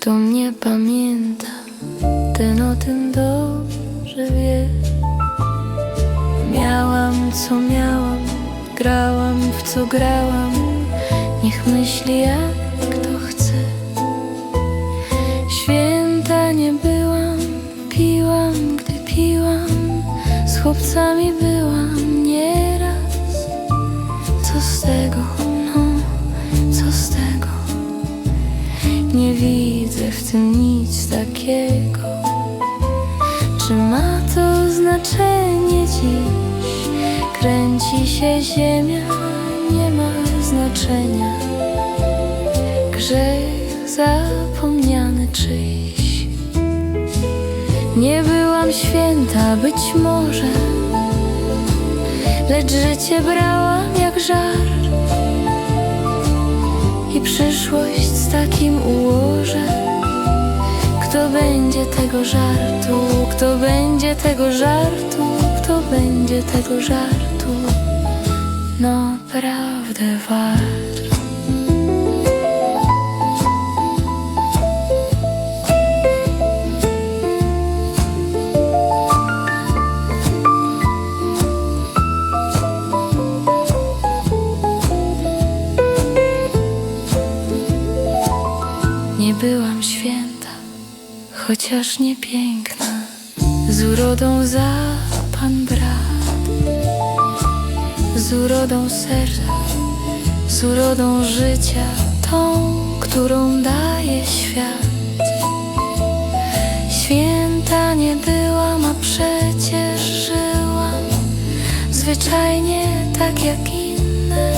kto mnie pamięta, ten o tym dobrze wie. Miałam co miałam, grałam w co grałam, niech myśli jak kto chce. Święta nie byłam, piłam, gdy piłam, z chłopcami byłam nieraz. Co z tego, no, co z tego? Nie widzę w tym nic takiego. Czy ma to znaczenie dziś? Kręci się ziemia, nie ma znaczenia. Grzech zapomniany czyjś. Nie byłam święta, być może, lecz życie brałam jak żart. I przyszłość z takim ułożę. Będzie tego żartu? Kto będzie tego żartu? Kto będzie tego żartu? Naprawdę wart. Nie byłam święta, chociaż nie piękna, z urodą za pan brat, z urodą serca, z urodą życia, tą, którą daje świat. Święta nie byłam, a przecież żyłam zwyczajnie tak jak inne.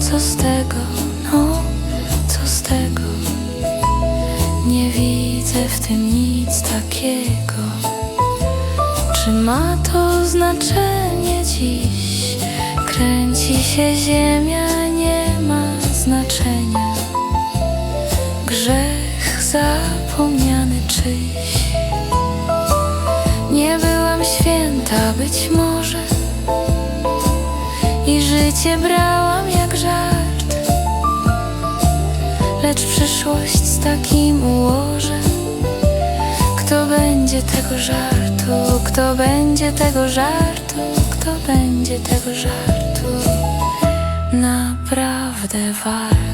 Co z tego, no, co z tego? W tym nic takiego. Czy ma to znaczenie dziś? Kręci się ziemia, nie ma znaczenia. Grzech zapomniany czyjś. Nie byłam święta, być może. I życie brałam jak żart Lecz przyszłość z takim ułożę Kto będzie tego żartu? Kto będzie tego żartu? Kto będzie tego żartu? Naprawdę wart